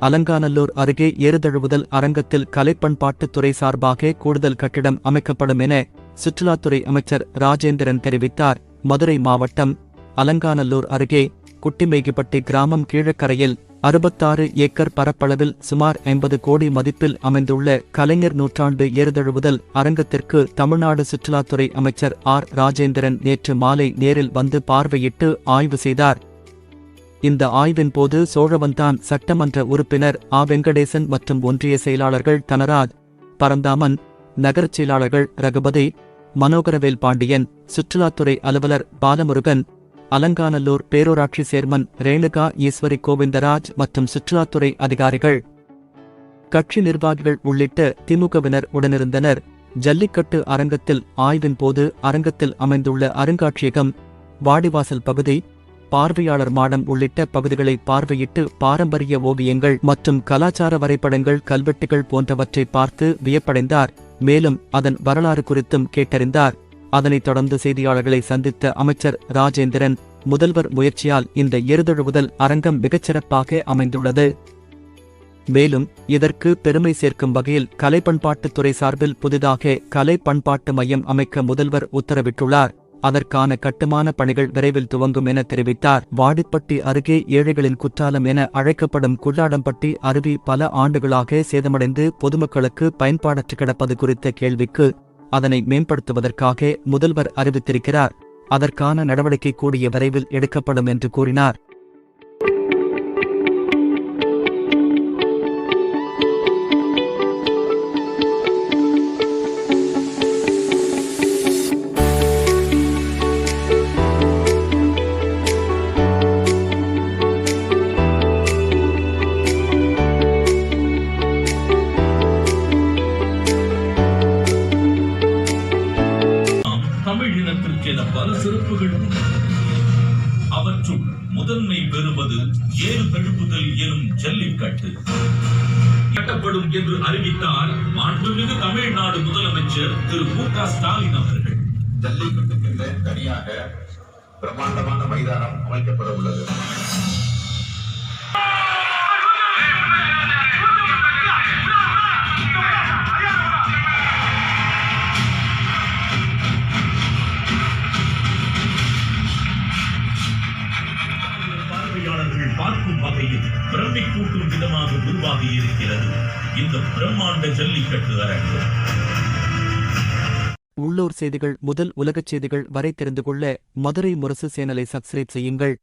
அலங்காநல்லூர் அருகே ஏறுதழுவுதல் அரங்கத்தில் கலைப்பண்பாட்டுத் துறை சார்பாக கூடுதல் கட்டிடம் அமைக்கப்படும் என சுற்றுலாத்துறை அமைச்சர் ராஜேந்திரன் தெரிவித்தார். மதுரை மாவட்டம் அலங்காநல்லூர் அருகே குட்டிமேகிப்பட்டி கிராமம் கீழக்கரையில் அறுபத்தாறு ஏக்கர் பரப்பளவில் சுமார் ஐம்பது கோடி மதிப்பில் அமைந்துள்ள கலைஞர் நூற்றாண்டு ஏறுதழுவுதல் அரங்கத்திற்கு தமிழ்நாடு சுற்றுலாத்துறை அமைச்சர் ஆர். ராஜேந்திரன் நேற்று மாலை நேரில் வந்து பார்வையிட்டு ஆய்வு செய்தார். இந்த ஆய்வின் போது சோழவந்தான் சட்டமன்ற உறுப்பினர் ஆ. வெங்கடேசன் மற்றும் ஒன்றிய செயலாளர்கள் தனராஜ் பரந்தாமன் நகரச் செயலாளர்கள் ரகுபதி மனோகரவேல் பாண்டியன் சுற்றுலாத்துறை அலுவலர் பாலமுருகன் அலங்காநல்லூர் பேரூராட்சி சேர்மன் ரேணுகா ஈஸ்வரி கோவிந்தராஜ் மற்றும் சுற்றுலாத்துறை அதிகாரிகள். கட்சி நிர்வாகிகள் உள்ளிட்ட திமுகவினர் உடனிருந்தனர். ஜல்லிக்கட்டு அரங்கத்தில் ஆய்வின் போது அரங்கத்தில் அமைந்துள்ள அருங்காட்சியகம் வாடிவாசல் பகுதி பார்வையாளர் மாடம் உள்ளிட்ட பகுதிகளை பார்வையிட்டு பாரம்பரிய ஓவியங்கள் மற்றும் கலாச்சார வரைபடங்கள் கல்வெட்டுகள் போன்றவற்றை பார்த்து வியப்படைந்தார். மேலும் அதன் வரலாறு குறித்தும் கேட்டறிந்தார். அதனைத் தொடர்ந்து செய்தியாளர்களை சந்தித்த அமைச்சர் ராஜேந்திரன் முதல்வர் முயற்சியால் இந்த எருதழுவுதல் அரங்கம் மிகச்சிறப்பாக அமைந்துள்ளது. மேலும் இதற்கு பெருமை சேர்க்கும் வகையில் கலை பண்பாட்டுத்துறை சார்பில் புதிதாக கலை பண்பாட்டு மையம் அமைக்க முதல்வர் உத்தரவிட்டுள்ளார். அதற்கான கட்டுமான பணிகள் விரைவில் துவங்கும் என தெரிவித்தார். வாடிப்பட்டி அருகே ஏழைகளின் குற்றாலம் என அழைக்கப்படும் குள்ளாடம்பட்டி அருவி பல ஆண்டுகளாக சேதமடைந்து பொதுமக்களுக்கு பயன்பாடற்று கிடப்பது குறித்த கேள்விக்கு அதனை மேம்படுத்துவதற்காக முதல்வர் அறிவித்திருக்கிறார். அதற்கான நடவடிக்கை கூடிய விரைவில் எடுக்கப்படும் என்று கூறினார். என பல சிறப்புகள் உண்டு அவற்றுள் முதன்மை பெறுவது ஏறு தழுப்புதல் எனும் ஜல்லிக்கட்டு. கட்டப்படும் என்று அறிவித்தார் மாண்புமிகு தமிழ்நாடு முதலமைச்சர் திரு மு க ஸ்டாலின் அவர்கள். ஜல்லிக்கட்டுக்கு தனியாக பிரம்மாண்டமான மைதானம் அமைக்கப்பட உள்ளது. பார்க்கும் வகையில் பிரமை கூட்டும் விதமாக உருவாகி இருக்கிறது. இந்த பிரம்மாண்ட ஜல்லிக்கட்டு அரங்கு. உள்ளூர் செய்திகள் முதல் உலகச் செய்திகள் வரை தெரிந்து கொள்ள மதுரை முரசு சேனலை சப்ஸ்கிரைப் செய்யுங்கள்.